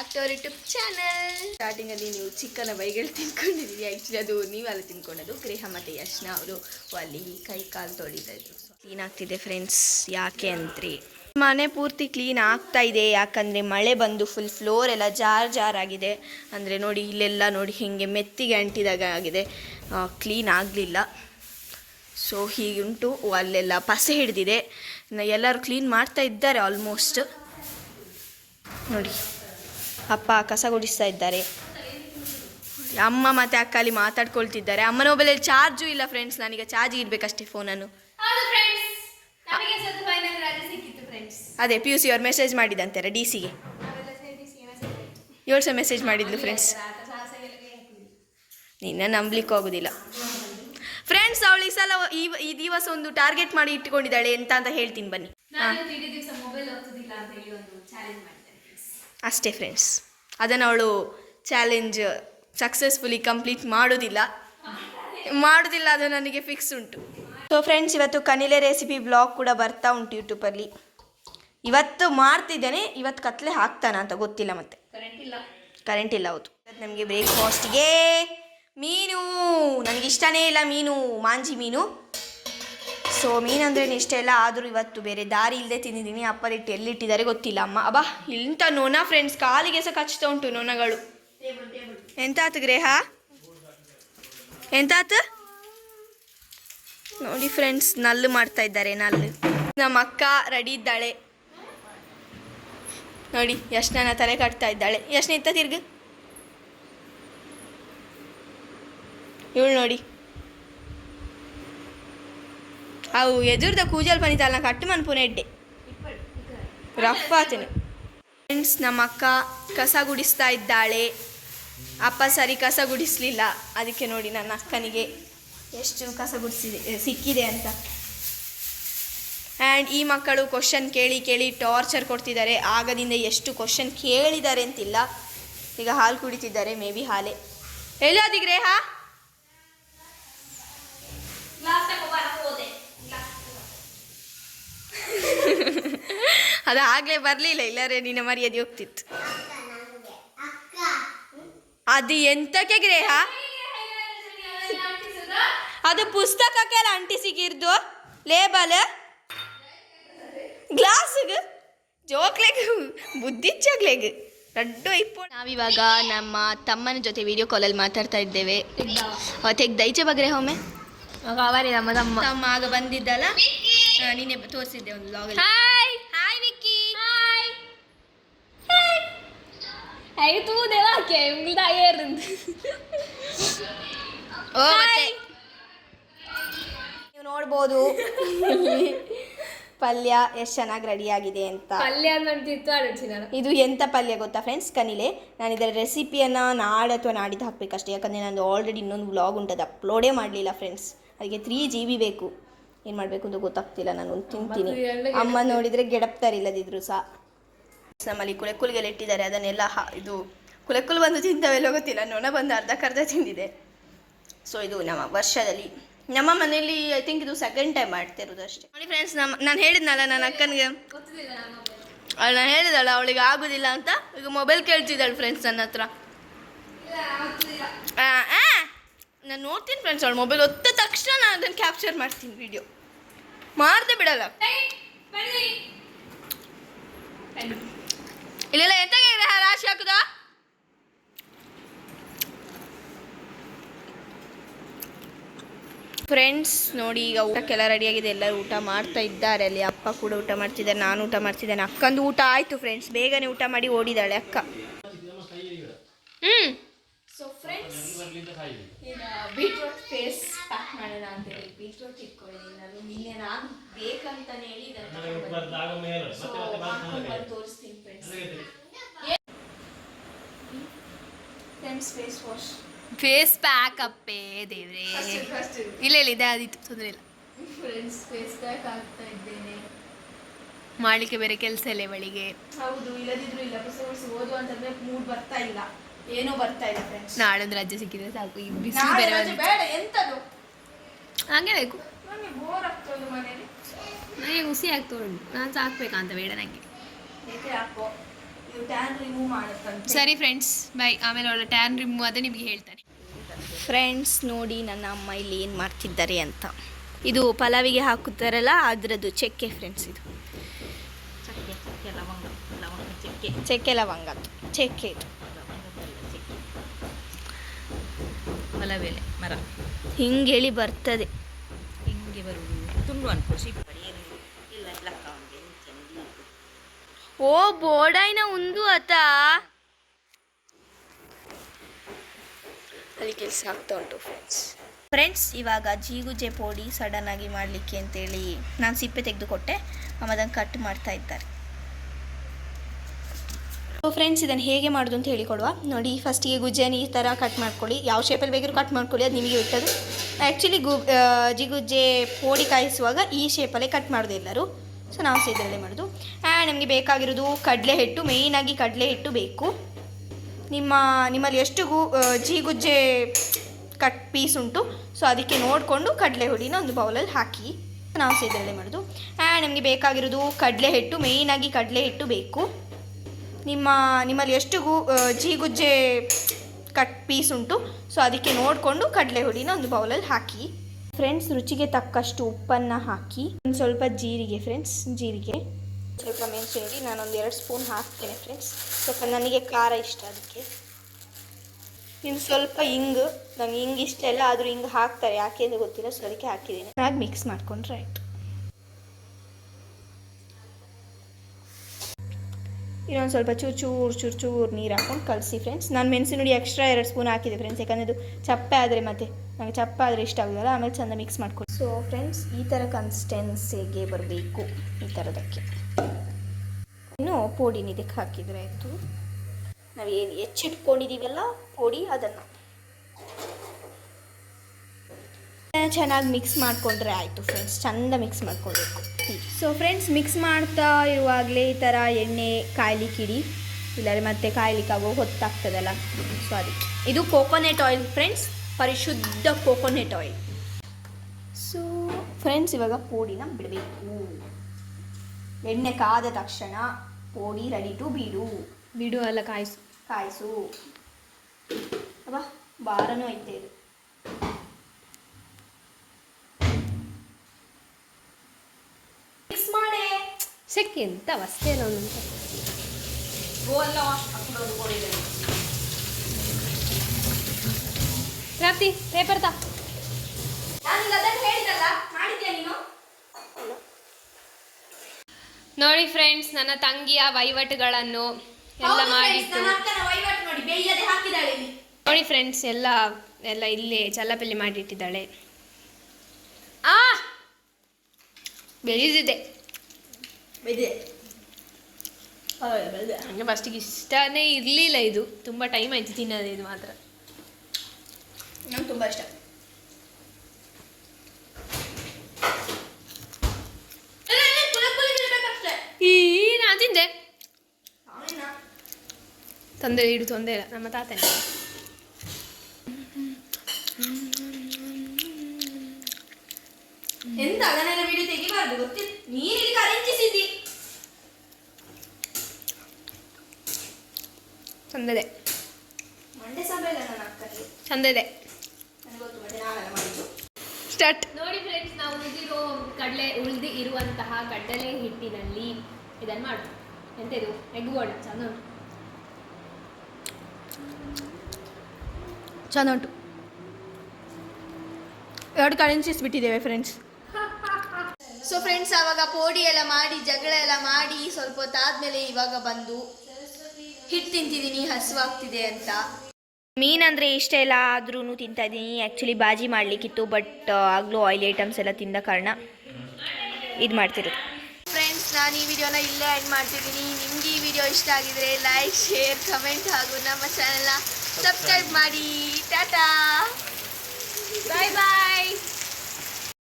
Back YouTube channel starting ಅಲ್ಲಿ ನೀವು ಚಿಕ್ಕನ ಬೈಗಳು ತಿನ್ಕೊಂಡಿದ್ದೀವಿ actually ಅದು ನೀವೆಲ್ಲ ತಿನ್ಕೊಂಡದು ಗ್ರೇಹ ಮತ್ತು ಯಶ್ನ ಅವರು. ಅಲ್ಲಿ ಕೈ ಕಾಲು ತೊಳಿತಾ ಇದ್ರು ಕ್ಲೀನ್ ಆಗ್ತಿದೆ ಫ್ರೆಂಡ್ಸ್ ಯಾಕೆ ಅಂತ್ರಿ ಮನೆ ಪೂರ್ತಿ ಕ್ಲೀನ್ ಆಗ್ತಾ ಇದೆ. ಯಾಕಂದರೆ ಮಳೆ ಬಂದು ಫುಲ್ ಫ್ಲೋರ್ ಎಲ್ಲ ಜಾರ್ ಜಾರ್ ಆಗಿದೆ. ಅಂದರೆ ನೋಡಿ, ಇಲ್ಲೆಲ್ಲ ನೋಡಿ ಹೀಗೆ ಮೆತ್ತಿಗೆ ಅಂಟಿದಾಗ ಆಗಿದೆ. ಕ್ಲೀನ್ ಆಗಲಿಲ್ಲ. ಸೊ ಹೀಗುಂಟು. ಅಲ್ಲೆಲ್ಲ ಪಸೆ ಹಿಡಿದಿದೆ. ಎಲ್ಲರೂ ಕ್ಲೀನ್ ಮಾಡ್ತಾ ಇದ್ದಾರೆ ಆಲ್ಮೋಸ್ಟ್ ನೋಡಿ. ಅಪ್ಪ ಕಸ ಗುಡಿಸ್ತಾ ಇದ್ದಾರೆ. ಅಮ್ಮ ಮತ್ತೆ ಅಕ್ಕ ಅಲ್ಲಿ ಮಾತಾಡ್ಕೊಳ್ತಿದ್ದಾರೆ. ಅಮ್ಮನ ಮೊಬೈಲಲ್ಲಿ ಚಾರ್ಜು ಇಲ್ಲ ಫ್ರೆಂಡ್ಸ್ ನಾನೀಗ ಚಾರ್ಜ್ ಇಡಬೇಕಷ್ಟೇ ಫೋನನ್ನು ಅದೇ ಪಿ ಯು ಸಿ ಅವ್ರು ಮೆಸೇಜ್ ಮಾಡಿದಂತಾರೆ ಡಿ ಸಿಗೆ ಏಳು ಸಹ ಮೆಸೇಜ್ ಮಾಡಿದ್ಲು ಫ್ರೆಂಡ್ಸ್ ನಿನ್ನ ನಂಬ್ಲಿಕ್ಕೆ ಆಗೋದಿಲ್ಲ. ಫ್ರೆಂಡ್ಸ್ ಅವಳು ಈ ಸಲ ಈ ಈ ದಿವಸ ಒಂದು ಟಾರ್ಗೆಟ್ ಮಾಡಿ ಇಟ್ಕೊಂಡಿದ್ದಾಳೆ ಎಂತ ಅಂತ ಹೇಳ್ತೀನಿ ಬನ್ನಿ. ಅಷ್ಟೇ ಫ್ರೆಂಡ್ಸ್ ಅದನ್ನು ಅವಳು ಚಾಲೆಂಜ್ ಸಕ್ಸಸ್ಫುಲಿ ಕಂಪ್ಲೀಟ್ ಮಾಡೋದಿಲ್ಲ. ಮಾಡೋದಿಲ್ಲ ಅದು ನನಗೆ ಫಿಕ್ಸ್ ಉಂಟು. ಸೊ ಫ್ರೆಂಡ್ಸ್ ಇವತ್ತು ಕನಿಲೆ ರೆಸಿಪಿ ಬ್ಲಾಗ್ ಕೂಡ ಬರ್ತಾ ಉಂಟು ಯೂಟ್ಯೂಬಲ್ಲಿ ಇವತ್ತು ಮಾಡ್ತಿದ್ದೇನೆ ಇವತ್ತು ಕತ್ಲೆ ಹಾಕ್ತಾನ ಅಂತ ಗೊತ್ತಿಲ್ಲ ಮತ್ತೆ. ಕರೆಂಟ್ ಇಲ್ಲ. ಕರೆಂಟ್ ಇಲ್ಲ ಹೌದು. ನಮಗೆ ಬ್ರೇಕ್ಫಾಸ್ಟ್ಗೆ ಮೀನು. ನನಗೆ ಇಷ್ಟನೇ ಇಲ್ಲ ಮೀನು ಮಾಂಜಿ ಮೀನು. ಸೊ ಮೀನಂದ್ರೆ ಇಷ್ಟ ಇಲ್ಲ. ಆದರೂ ಇವತ್ತು ಬೇರೆ ದಾರಿ ಇಲ್ಲದೆ ತಿಂದಿದ್ದೀನಿ. ಅಪ್ಪದಿಟ್ಟು ಎಲ್ಲಿಟ್ಟಿದ್ದಾರೆ ಗೊತ್ತಿಲ್ಲ ಅಮ್ಮ. ಅಬ್ಬಾ, ಇಂಥ ನೋನ ಫ್ರೆಂಡ್ಸ್ ಕಾಲಿಗೆ ಸಹ ಕಚ್ತಾ ಉಂಟು ನೋನಗಳು. ಎಂತಾತು ಗ್ರೇಹ? ಎಂತಾತು? ನೋಡಿ ಫ್ರೆಂಡ್ಸ್ ನಲ್ಲು ಮಾಡ್ತಾ ಇದ್ದಾರೆ, ನಲ್ಲು. ನಮ್ಮ ಅಕ್ಕ ರೆಡಿ ಇದ್ದಾಳೆ. ನೋಡಿ ನನ್ನ ತಲೆ ಕಟ್ತಾ ಇದ್ದಾಳೆ. ಯಶ್ನ ಇತ್ತ ತಿರ್ಗು. ಇವಳು ನೋಡಿ. ಅವು ಎದುರ್ದ ಕೂಜಲ್ ಪನಿತಲ್ಲ ಕಟ್ಟು ಮನ್ಪುನ ಎಡ್ಡೆ ರಫ್ ಆತನು. ಫ್ರೆಂಡ್ಸ್ ನಮ್ಮ ಅಕ್ಕ ಕಸ ಗುಡಿಸ್ತಾ ಇದ್ದಾಳೆ. ಅಪ್ಪ ಸರಿ ಕಸ ಗುಡಿಸ್ಲಿಲ್ಲ. ಅದಕ್ಕೆ ನೋಡಿ ನನ್ನ ಅಕ್ಕನಿಗೆ ಎಷ್ಟು ಕಸ ಗುಡಿಸಿದೆ ಸಿಕ್ಕಿದೆ ಅಂತ. ಆ್ಯಂಡ್ ಈ ಮಕ್ಕಳು ಕ್ವಶನ್ ಕೇಳಿ ಕೇಳಿ ಟಾರ್ಚರ್ ಕೊಡ್ತಿದ್ದಾರೆ. ಆಗದಿಂದ ಎಷ್ಟು ಕ್ವಶನ್ ಕೇಳಿದ್ದಾರೆ ಅಂತಿಲ್ಲ. ಈಗ ಹಾಲು ಕುಡಿತಿದ್ದಾರೆ ಮೇ ಬಿ ಹಾಲೆ ಎಲ್ಲೋದಿಗ್ರೆ ಹಾ ಗ್ಲಾಸ್ ತಗೋಬಾರ ಹೋದೆ ಅದು ಆಗ್ಲೇ ಬರಲಿಲ್ಲ ಇಲ್ಲಾರೆ ನಿನ್ನ ಮರ್ಯಾದೆ ಹೋಗ್ತಿತ್ತು. ಅದು ಎಂತಕ್ಕೆ ಗ್ರೇಹ? ಅದು ಪುಸ್ತಕಕ್ಕೆಲ್ಲ ಅಂಟಿಸಿಗಿರ್ದು ಲೇಬಲ್ ಗ್ಲಾಸ್ಗೆ. ಜೋಕ್ಲೆಗ್ ಬುದ್ಧಿಚ್ಚಾಗ್ಲೆಗ್ ರಡ್ಡು ಇಪ್ಪು ನಾವಿವಾಗ ನಮ್ಮ ತಮ್ಮನ ಜೊತೆ ವಿಡಿಯೋ ಕಾಲಲ್ಲಿ ಮಾತಾಡ್ತಾ ಇದ್ದೇವೆ. ತೆಗ್ ದೈಚೆ ಬಗ್ರೆ ಒಮ್ಮೆ. ಅವರೇ ನಮ್ಮ ತಮ್ಮ. ತಮ್ಮ ಆಗ ಬಂದಿದ್ದಲ್ಲ? ನಿನ್ನೆ ತೋರಿಸಿದ್ದೆ ಒಂದು ಲಾಗ್ ಉಂಗ್ಲಾ ಏರಂದು ಓ ಮತ್ತೆ. ನೀವು ನೋಡ್ಬೋದು. ಪಲ್ಯ ಎಷ್ಟು ಚೆನ್ನಾಗಿ ರೆಡಿಯಾಗಿದೆ ಅಂತ. ಪಲ್ಯ ನಾನು ಇದು ಎಂಥ ಪಲ್ಯ ಗೊತ್ತಾ ಫ್ರೆಂಡ್ಸ್ ಕನಿಲೆ ನಾನು ಇದರ ರೆಸಿಪಿಯನ್ನು ನಾಳೆ ಅಥವಾ ನಾಡಿದ್ದು ಹಾಕಬೇಕಷ್ಟೇ ಯಾಕಂದ್ರೆ ನಾನು ಆಲ್ರೆಡಿ ಇನ್ನೊಂದು ವ್ಲಾಗ್ ಉಂಟದು ಅಪ್ಲೋಡೇ ಮಾಡಲಿಲ್ಲ ಫ್ರೆಂಡ್ಸ್ ಅದಕ್ಕೆ ತ್ರೀ ಜಿ ಬಿ ಬೇಕು. ಏನು ಮಾಡಬೇಕು ಅಂತ ಗೊತ್ತಾಗ್ತಿಲ್ಲ ನಾನು ಒಂದು ತಿಂತೀನಿ. ಅಮ್ಮ ನೋಡಿದರೆ ಗೆಡಪ್ತಾರಿಲ್ಲದಿದ್ರು ಸಹ ನಮ್ಮಲ್ಲಿ ಕುಳೆಕುಲ್ಗೆಲ್ಲ ಇಟ್ಟಿದ್ದಾರೆ ಅದನ್ನೆಲ್ಲ ಹಾ, ಇದು ಕುಲೆಕುಲ್ ಬಂದು ತಿಂತವೆಲ್ಲ ಗೊತ್ತಿಲ್ಲ. ನೊಣ ಬಂದು ಕರ್ಧ ತಿಂದಿದೆ. ಸೊ ಇದು ನಮ್ಮ ವರ್ಷದಲ್ಲಿ. ನಮ್ಮ ಮನೆಯಲ್ಲಿ ಐ ಥಿಂಕ್ ಇದು ಸೆಕೆಂಡ್ ಟೈಮ್ ಮಾಡ್ತಿರೋದು ಅಷ್ಟೇ. ನೋಡಿ ಫ್ರೆಂಡ್ಸ್ ನಮ್ಮ ನಾನು ಹೇಳಿದ್ನಲ್ಲ ನನ್ನ ಅಕ್ಕನಿಗೆ. ಅವಳು ನಾನು ಹೇಳಿದಳ ಅವಳಿಗೆ ಆಗೋದಿಲ್ಲ ಅಂತ. ಈಗ ಮೊಬೈಲ್ ಕೇಳ್ತಿದ್ದಾಳೆ ಫ್ರೆಂಡ್ಸ್ ನನ್ನ ಹತ್ರ. ನಾನು ನೋಡ್ತೀನಿ ಫ್ರೆಂಡ್ಸ್ ಅವಳು ಮೊಬೈಲ್ ಒತ್ತ ತಕ್ಷಣ ನಾನು ಅದನ್ನು ಕ್ಯಾಪ್ಚರ್ ಮಾಡ್ತೀನಿ ವಿಡಿಯೋ ಮಾಡ್ದೆ ಬಿಡಲ್ಲ. ಇಲ್ಲೆಲ್ಲ ಎಂತ ರಾಶಿ ಹಾಕುದ? ಫ್ರೆಂಡ್ಸ್ ನೋಡಿ ಈಗ ಊಟಕ್ಕೆಲ್ಲ ರೆಡಿಯಾಗಿದೆ ಎಲ್ಲರೂ ಊಟ ಮಾಡ್ತಾ ಇದ್ದಾರೆ. ಅಲ್ಲಿ ಅಪ್ಪ ಕೂಡ ಊಟ ಮಾಡ್ತಿದ್ದಾರೆ ನಾನು ಊಟ ಮಾಡ್ತಿದ್ದೇನೆ. ಅಕ್ಕಂದು ಊಟ ಆಯಿತು ಫ್ರೆಂಡ್ಸ್ ಬೇಗನೆ ಊಟ ಮಾಡಿ ಓಡಿದಾಳೆ ಅಕ್ಕ. ಹ್ಞೂ so friends beetroot face pack ಮಾಡೋಣ ಅಂತ ಹೇಳಿ ಬೀಟ್ರೂಟ್ ಇಟ್ಕೊಳ್ಳಿ ನಾನು ನಿನ್ನೆ ನಾನು ಬೇಕಂತಾನೆ ಹೇಳಿ ಬಂದು. ತೋರಿಸ್ತೀನಿ friends friends face wash face pack ಅಪ್ಪೇ ದೇವ್ರೆ. ಇಲ್ಲ ಇಲ್ಲ ಇದೆ ಅದಿತ್ತು ತೊಂದರೆ ಇಲ್ಲ. ಫ್ರೆಂಡ್ಸ್ ಫೇಸ್ ಪ್ಯಾಕ್ ಆಗ್ತಾ ಇದ್ದೇನೆ. ಮಾಡ್ಲಿಕ್ಕೆ ಬೇರೆ ಕೆಲಸ ಇಲ್ಲ ಇವಳಿಗೆ. ಹೌದು ಇಲ್ಲದಿದ್ರು ಇಲ್ಲ. ಪುಸ್ತಕ ಓದು ಅಂತಂದ್ರೆ ಮೂಡ್ ಬರ್ತಾ ಇಲ್ಲ. ಏನೋ ಬರ್ತಾ ಇಲ್ಲ ಫ್ರೆಂಡ್ಸ್ ನಾಳೆ ಒಂದು ರಜೆ ಸಿಕ್ಕಿದ್ರೆ ಸಾಕು. ಈ ಬಿಸಿ ಬೇರೆ. ಬೇಡ ಎಂತದು? ಹಂಗೆ ಬೇಕು. ನನಗೆ ಬೋರ್ ಆಗ್ತದೆ ಮನೇಲಿ? ನನಗೆ ಹುಸಿ ಆಗ್ತಾ ಉಂಟು ನಾನು ಸಾಕ್ಬೇಕಂತ ಬೇಡ ನನಗೆ ಸರಿ ಫ್ರೆಂಡ್ಸ್ ಬೈ ಆಮೇಲೆ ಒಳ್ಳೆ ಟ್ಯಾನ್ ರಿಮೂವ್ ಅದೇ ನಿಮಗೆ ಹೇಳ್ತಾನೆ. ಫ್ರೆಂಡ್ಸ್ ನೋಡಿ ನನ್ನ ಅಮ್ಮ ಇಲ್ಲಿ ಏನು ಮಾಡ್ತಿದ್ದಾರೆ ಅಂತ. ಇದು ಪಲಾವಿಗೆ ಹಾಕುತ್ತಾರಲ್ಲ ಅದರದ್ದು ಚಕ್ಕೆ ಫ್ರೆಂಡ್ಸ್ ಇದು. ಚಕ್ಕೆ ಚಕ್ಕೆ ಲವಂಗ ಲವಂಗ ಚಕ್ಕೆ. ಚಕ್ಕೆ ಲವಂಗ. ಚಕ್ಕೆ ಇದು. ಲವಂಗದ್ದಲ್ಲ ಮರ. ಹಿಂಗೆ ಹೇಳಿ ಬರ್ತದೆ. ಹಿಂಗೆ ಬರುವುದು. ತುಂಡು ಅನ್ಕೊಂಡು ಸಿಪ್ಪಡಿ ಇಲ್ಲ ಲಕ್ಕ ಒಂದು ಚೆಂದ ಓ ಬೋಡಾಯ್ನ ಉಂದು ಆತ. ಅಲ್ಲಿ ಕೆಲಸ ಆಗ್ತಾ ಉಂಟು ಫ್ರೆಂಡ್ಸ್ ಫ್ರೆಂಡ್ಸ್ ಇವಾಗ ಜೀಗುಜೆ ಪೋಡಿ ಸಡನ್ ಆಗಿ ಮಾಡಲಿಕ್ಕೆ ಅಂತೇಳಿ ನಾನು ಸಿಪ್ಪೆ ತೆಗೆದುಕೊಟ್ಟೆ ಅಮ್ಮ ಅದನ್ನು ಕಟ್ ಮಾಡ್ತಾ ಇದ್ದಾರೆ. ಸೊ ಫ್ರೆಂಡ್ಸ್ ಇದನ್ನು ಹೇಗೆ ಮಾಡೋದು ಅಂತ ಹೇಳಿಕೊಡುವ ನೋಡಿ ಫಸ್ಟಿಗೆ ಗುಜ್ಜೆನ ಈ ಥರ ಕಟ್ ಮಾಡ್ಕೊಳ್ಳಿ. ಯಾವ ಶೇಪಲ್ಲಿ ಬೇಕಾದ್ರೂ ಕಟ್ ಮಾಡ್ಕೊಳ್ಳಿ, ಅದು ನಿಮಗೆ ಬಿಟ್ಟದು ಆ್ಯಕ್ಚುಲಿ ಗು ಜಿಗುಜ್ಜೆ ಪೋಡಿ ಕಾಯಿಸುವಾಗ ಈ ಶೇಪಲ್ಲೇ ಕಟ್ ಮಾಡೋದು ಎಲ್ಲರೂ. ಸೊ ನಾವು ಸೇದಲ್ಲೇ ಮಾಡೋದು. ಆ್ಯಂಡ್ ನಮಗೆ ಬೇಕಾಗಿರೋದು ಕಡಲೆ ಹಿಟ್ಟು ಮೇಯ್ನಾಗಿ ಕಡಲೆ ಹಿಟ್ಟು ಬೇಕು. ನಿಮ್ಮ, ನಿಮ್ಮಲ್ಲಿ ಎಷ್ಟು ಗು ಜಿಗುಜ್ಜೆ ಕಟ್ ಪೀಸ್ ಉಂಟು ಸೊ ಅದಕ್ಕೆ ನೋಡಿಕೊಂಡು ಕಡಲೆ ಹುಡಿನ ಒಂದು ಬೌಲಲ್ಲಿ ಹಾಕಿ. ನಾವು ಸೇದಲ್ಲೇ ಮಾಡೋದು. ಆ್ಯಂಡ್ ನಮಗೆ ಬೇಕಾಗಿರೋದು ಕಡಲೆ ಹಿಟ್ಟು ಮೇಯ್ನಾಗಿ ಕಡಲೆ ಹಿಟ್ಟು ಬೇಕು. ನಿಮ್ಮ, ನಿಮ್ಮಲ್ಲಿ ಎಷ್ಟು ಗು ಜೀಗುಜ್ಜೆ ಕಟ್ ಪೀಸ್ ಉಂಟು, ಸೊ ಅದಕ್ಕೆ ನೋಡಿಕೊಂಡು ಕಡಲೆ ಹುಡಿನ ಒಂದು ಬೌಲಲ್ಲಿ ಹಾಕಿ. ಫ್ರೆಂಡ್ಸ್ ರುಚಿಗೆ ತಕ್ಕಷ್ಟು ಉಪ್ಪನ್ನು ಹಾಕಿ. ಒಂದು ಸ್ವಲ್ಪ ಜೀರಿಗೆ ಫ್ರೆಂಡ್ಸ್ ಜೀರಿಗೆ. ಸ್ವಲ್ಪ ಮೆಣಸಿನ ಹುಡಿ ನಾನೊಂದು ಎರಡು ಸ್ಪೂನ್ ಹಾಕ್ತೇನೆ ಫ್ರೆಂಡ್ಸ್ ಸ್ವಲ್ಪ ನನಗೆ ಖಾರ ಇಷ್ಟ ಅದಕ್ಕೆ. ಇನ್ನು ಸ್ವಲ್ಪ ಹಿಂಗು ನಂಗೆ ಹಿಂಗೆ ಇಷ್ಟ ಇಲ್ಲ, ಆದರೂ ಹಿಂಗೆ ಹಾಕ್ತಾರೆ, ಯಾಕೆ ಅಂತ ಗೊತ್ತಿಲ್ಲ, ಸೊ ಅದಕ್ಕೆ ಹಾಕಿದ್ದೀನಿ. ಚೆನ್ನಾಗಿ ಮಿಕ್ಸ್ ಮಾಡಿಕೊಂಡ್ರೆ ಆಯಿತು. ಇನ್ನೊಂದು ಸ್ವಲ್ಪ ಚೂರು ಚೂರು ಚೂರು ಚೂರು ನೀರು ಹಾಕ್ಕೊಂಡು ಕಲಸಿ ಫ್ರೆಂಡ್ಸ್ ನಾನು ಮೆಣಸಿನ ಹುಡಿ ಎಕ್ಸ್ಟ್ರಾ ಎರಡು ಸ್ಪೂನ್ ಹಾಕಿದೆ ಫ್ರೆಂಡ್ಸ್ ಯಾಕಂದರೆ ಅದು ಚಪ್ಪೆ ಆದರೆ ಮತ್ತೆ ನನಗೆ ಚಪ್ಪ ಆದರೆ ಇಷ್ಟ ಆಗೋದಲ್ಲ, ಆಮೇಲೆ ಚೆಂದ ಮಿಕ್ಸ್ ಮಾಡ್ಕೊಡಿ ಸೊ ಫ್ರೆಂಡ್ಸ್ ಈ ಥರ ಕನ್ಸಿಸ್ಟೆನ್ಸಿಗೆ ಬರಬೇಕು ಈ ಥರದಕ್ಕೆ ಇನ್ನು ಪೋಡಿನ ಇದಕ್ಕೆ ಹಾಕಿದರೆ ಆಯಿತು. ನಾವು ಏನು ಹೆಚ್ಚಿಟ್ಕೊಂಡಿದ್ದೀವಲ್ಲ ಪೋಡಿ ಅದನ್ನು. ಚೆನ್ನಾಗಿ ಮಿಕ್ಸ್ ಮಾಡಿಕೊಂಡ್ರೆ ಆಯಿತು ಫ್ರೆಂಡ್ಸ್ ಚೆಂದ ಮಿಕ್ಸ್ ಮಾಡ್ಕೊಳ್ಬೇಕು ಸೊ ಫ್ರೆಂಡ್ಸ್ ಮಿಕ್ಸ್ ಮಾಡ್ತಾ ಇರುವಾಗಲೇ ಈ ಥರ ಎಣ್ಣೆ ಕಾಯ್ಲಿಕ್ಕಿಡಿ ಇಲ್ಲಾದ್ರೆ ಮತ್ತೆ ಕಾಯ್ಲಿಕ್ಕಾಗೋ ಹೊತ್ತಾಗ್ತದಲ್ಲ. ಸೊ ಅದಕ್ಕೆ ಇದು ಕೋಕೋನೆಟ್ ಆಯಿಲ್ ಫ್ರೆಂಡ್ಸ್ ಪರಿಶುದ್ಧ ಕೋಕೋನೆಟ್ ಆಯಿಲ್ ಸೊ ಫ್ರೆಂಡ್ಸ್ ಇವಾಗ ಪೋಡಿನ ಬಿಡಬೇಕು. ಎಣ್ಣೆ ಕಾದ ತಕ್ಷಣ ಪೋಡಿ ರೆಡಿ ಟು ಬಿಡು. ಬಿಡು ಅಲ್ಲ ಕಾಯಿಸು. ಕಾಯಿಸು. ಅಬ್ಬ ಬಾರನೂ ಐತೆ ಇದು. ಸೆಕ್ಕೆ ಎಂತ ಅವಸ್ಥೆ ಒಂದೊಂದು ಪ್ರಾಪ್ತಿ ಪೇಪರ್ ತಾ? ನೋಡಿ ಫ್ರೆಂಡ್ಸ್ ನನ್ನ ತಂಗಿಯ ವಹಿವಾಟುಗಳನ್ನು ಎಲ್ಲ ಮಾಡಿತ್ತು ನೋಡಿ ಫ್ರೆಂಡ್ಸ್ ಎಲ್ಲ ಎಲ್ಲ ಇಲ್ಲೇ ಚಲ್ಲಪಲ್ಲಿ ಮಾಡಿಟ್ಟಿದ್ದಾಳೆ. ಆ! ಬೆಳೆದಿದೆ ಬೆದೆ ನನಗೆ ಫಸ್ಟಿಗೆ ಇಷ್ಟನೇ ಇರಲಿಲ್ಲ ಇದು. ತುಂಬ ಟೈಮ್ ಆಯ್ತು ತಿನ್ನೋದು ಇದು ಮಾತ್ರ. ನಂಗೆ ತುಂಬ ಇಷ್ಟ. ಈ ನಾನು ತಿಂದೆ. ತೊಂದರೆ ಇಡು ತೊಂದರೆ ಇಲ್ಲ. ನಮ್ಮ ತಾತನೇ. ಎಂತ ಅದನ್ನೆಲ್ಲ ವಿಡಿಯೋ ತೆಗಿಬಾರ್ದು ಗೊತ್ತಿ ನೀರಿಗೆ ಕರಿಂಚಿಸಿದ್ದಿ ಚಂದದೆ. ಚಂದದೆ. ಸ್ಟಾರ್ಟ್. ನೋಡಿ ಫ್ರೆಂಡ್ಸ್ ನಾವು ಉಳಿದಿರೋ ಕಡಲೆ ಉಳಿದಿ ಇರುವಂತಹ ಕಡಲೆ ಹಿಟ್ಟಿನಲ್ಲಿ ಇದನ್ನು ಮಾಡು ಎಂತಿದು ಎಗ್ ಬೋರ್ಡ್ ಚಂದ ಉಂಟು. ಚಂದ ಉಂಟು. ಎರಡು ಫ್ರೆಂಡ್ಸ್ ಸೊ ಫ್ರೆಂಡ್ಸ್ ಆವಾಗ ಪೋಡಿ ಎಲ್ಲ ಮಾಡಿ ಜಗಳ ಎಲ್ಲ ಮಾಡಿ ಸ್ವಲ್ಪ ಹೊತ್ತಾದ್ಮೇಲೆ ಇವಾಗ ಬಂದು ಹಿಟ್ಟು ತಿಂತಿದ್ದೀನಿ ಹಸುವಾಗ್ತಿದೆ ಅಂತ. ಮೀನಂದರೆ ಇಷ್ಟ ಇಲ್ಲ ಆದ್ರೂ ತಿಂತಾ ಇದ್ದೀನಿ. ಆ್ಯಕ್ಚುಲಿ ಬಾಜಿ ಮಾಡ್ಲಿಕ್ಕಿತ್ತು ಬಟ್ ಆಗ್ಲೂ ಆಯಿಲ್ ಐಟಮ್ಸ್ ಎಲ್ಲ ತಿಂದ ಕಾರಣ ಇದು ಮಾಡ್ತಿರೋದು. ಫ್ರೆಂಡ್ಸ್ ನಾನು ಈ ವಿಡಿಯೋನ ಇಲ್ಲೇ ಎಂಡ್ ಮಾಡ್ತಿದ್ದೀನಿ. ನಿಮಗೆ ಈ ವಿಡಿಯೋ ಇಷ್ಟ ಆಗಿದ್ರೆ ಲೈಕ್ ಶೇರ್ ಕಮೆಂಟ್ ಹಾಗೂ ನಮ್ಮ ಚಾನೆಲ್ನ ಸಬ್ಸ್ಕ್ರೈಬ್ ಮಾಡಿ. ಟಾಟಾ! ಬಾಯ್ ಬಾಯ್